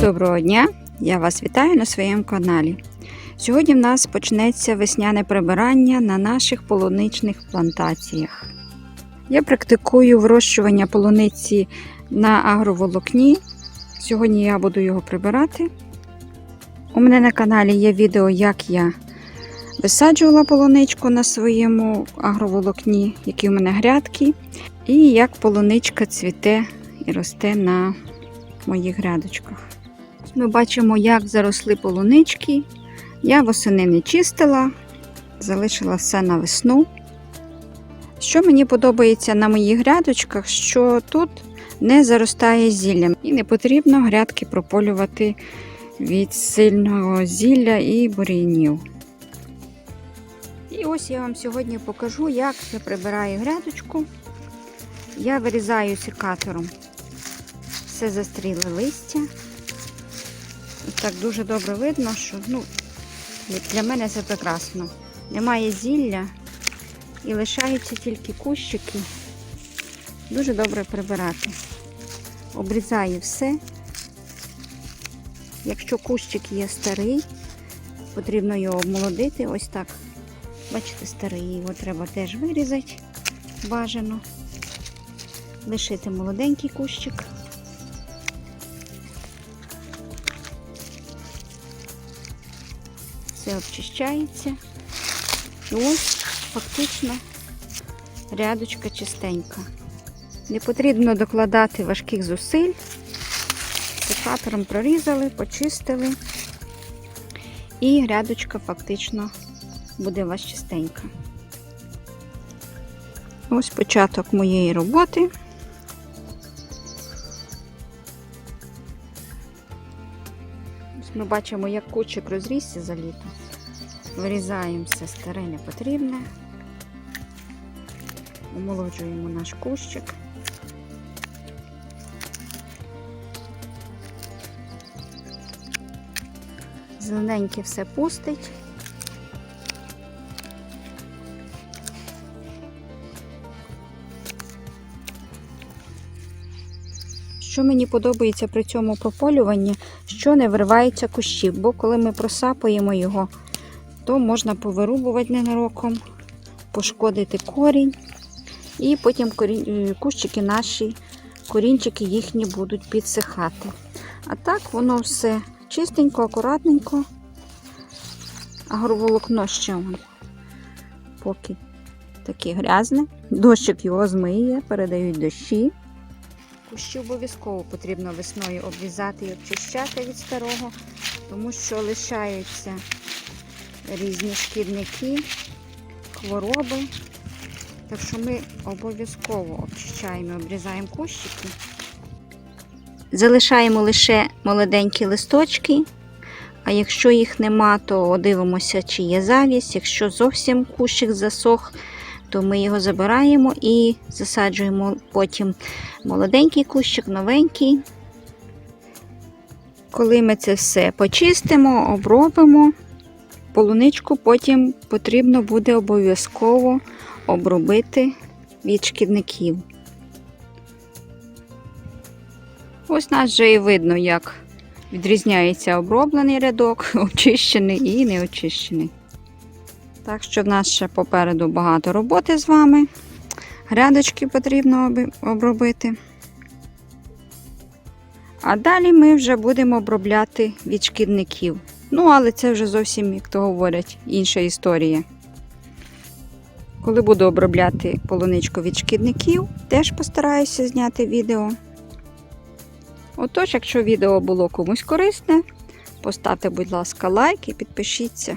Доброго дня! Я вас вітаю на своєму каналі. Сьогодні в нас почнеться весняне прибирання на наших полуничних плантаціях. Я практикую вирощування полуниці на агроволокні. Сьогодні я буду його прибирати. У мене на каналі є відео, як я висаджувала полуничку на своєму агроволокні, які у мене грядки, і як полуничка цвіте і росте на моїх грядочках. Ми бачимо, як заросли полунички. Я восени не чистила, залишила все на весну. Що мені подобається на моїх грядочках, що тут не заростає зіллям і не потрібно грядки прополювати від сильного зілля і бур'янів. І ось я вам сьогодні покажу, як я прибираю грядочку. Я вирізаю секатором все застріле листя. Так дуже добре видно, що ну, для мене це прекрасно. Немає зілля і лишаються тільки кущики. Дуже добре прибирати. Обрізаю все. Якщо кущик є старий, потрібно його обмолодити. Ось так. Бачите, старий, його треба теж вирізати бажано. Лишити молоденький кущик. Все обчищається. І ось фактично рядочка чистенька. Не потрібно докладати важких зусиль. Секатором прорізали, почистили. І грядочка фактично буде у вас чистенька. Ось початок моєї роботи. Ось Ми бачимо, як кучик розрісся за літо. Вирізаємо все старе не потрібне. Омолоджуємо наш кущик. Зелененьке все пустить. Що мені подобається при цьому прополюванні, що не вириваються кущі, бо коли ми просапуємо його, то можна повирубувати ненароком, пошкодити корінь, і потім е, кущики наші, корінчики їхні будуть підсихати. А так воно все чистенько, акуратненько. Агроволокно ще поки таке грязне. Дощик його змиє, передають дощі. Кущі обов'язково потрібно весною обрізати і обчищати від старого, тому що лишаються різні шкідники, хвороби. Так що ми обов'язково обчищаємо і обрізаємо кущики. Залишаємо лише молоденькі листочки, а якщо їх нема, то дивимося, чи є завість. Якщо зовсім кущик засох, то ми його забираємо і засаджуємо потім молоденький кущик, новенький. Коли ми це все почистимо, обробимо, полуничку потім потрібно буде обов'язково обробити від шкідників. Ось нас вже і видно, як відрізняється оброблений рядок, очищений і неочищений. Так що в нас ще попереду багато роботи з вами. Грядочки потрібно обробити. А далі ми вже будемо обробляти від шкідників. Ну, але це вже зовсім, як то говорять, інша історія. Коли буду обробляти полуничку від шкідників, теж постараюся зняти відео. Отож, якщо відео було комусь корисне, поставте, будь ласка, лайк і підпишіться.